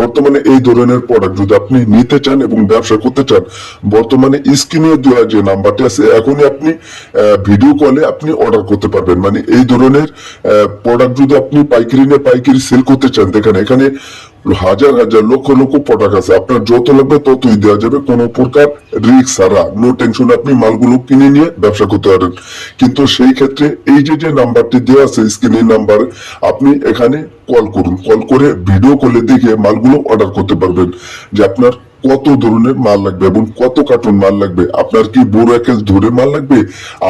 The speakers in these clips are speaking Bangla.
বর্তমানে এই ধরনের প্রোডাক্ট যদি আপনি নিতে চান এবং ব্যবসা করতে চান, বর্তমানে স্ক্রিনে দেওয়া যে নাম্বারটি আছে, এখনই আপনি ভিডিও কলে আপনি অর্ডার করতে পারবেন। মানে এই ধরনের প্রোডাক্ট যদি আপনি পাইকারি নিয়ে পাইকারি সেল করতে চান, দেখেন এখানে হাজার হাজার লক্ষ লক্ষ প্রোডাক্ট আছে। আপনার যত লাগবে ততই দেওয়া যাবে। কোনো প্রকার ছাড়া নো টেনশন আপনি মালগুলো কিনে নিয়ে ব্যবসা করতে পারেন। কিন্তু সেই ক্ষেত্রে এই যে যে নাম্বারটি দেওয়া আছে স্ক্রিনের নাম্বার আপনি এখানে কল করুন। কল করে ভিডিও কলে দেখে মালগুলো অর্ডার করতে পারবেন যে আপনার কত ধরনের মাল লাগবে এবং কত কার্টুন মাল লাগবে, আপনার কি বড় একেল ধরে মাল লাগবে?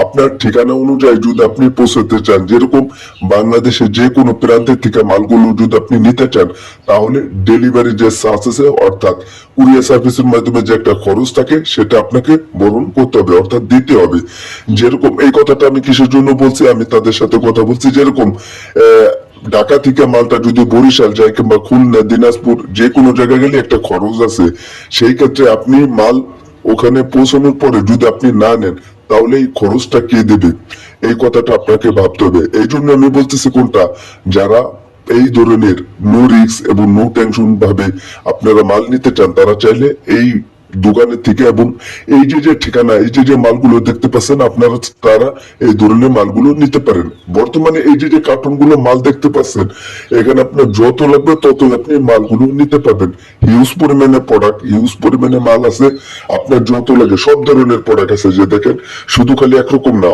আপনার ঠিকানা অনুযায়ী যদি আপনি পৌঁছাতে চান, যেরকম বাংলাদেশে যে কোনো প্রান্তের থেকে মালগুলো যদি আপনি নিতে চান, তাহলে ডেলিভারি যে চার্জ আছে, অর্থাৎ কুরিয়ার সার্ভিসের মাধ্যমে যে একটা খরচ থাকে সেটা আপনাকে বরণ করতে হবে, অর্থাৎ দিতে হবে। যেরকম এই কথাটা আমি কিসের জন্য বলছি, আমি তাদের সাথে কথা বলছি। যেরকম ঢাকা থেকে মালটা যদি বরিশাল যায় কিংবা খুলনা, দিনাজপুর যে কোনো জায়গায় গেলে একটা খরচ আছে। সেই ক্ষেত্রে আপনি মাল ওখানে পৌঁছানোর পরে যদি আপনি না নেন, তাহলে এই খরচটা কে দেবে? এই কথাটা আপনাকে ভাবতে হবে। এই জন্য আমি বলতেছি কোনটা? যারা এই ধরনের নো রিস্ক এবং নো টেনশন ভাবে আপনারা মাল নিতে চান, তারা চাইলে এই দোকানের থেকে এবং এই যে যে ঠিকানা, এই যে যে মালগুলো দেখতে পাচ্ছেন আপনারা, তারা এই ধরনের মালগুলো নিতে পারেন। বর্তমানে এই যে যে কার্টুনগুলো মাল দেখতে পাচ্ছেন, এখানে আপনার যত লাগবে তত আপনি মালগুলো নিতে পারবেন। হিউজ পরিমাণে প্রোডাক্ট হিউজ পরিমাণে মাল আছে, আপনার যত লাগে, সব ধরনের প্রোডাক্ট আছে যে দেখেন, শুধু খালি একরকম না।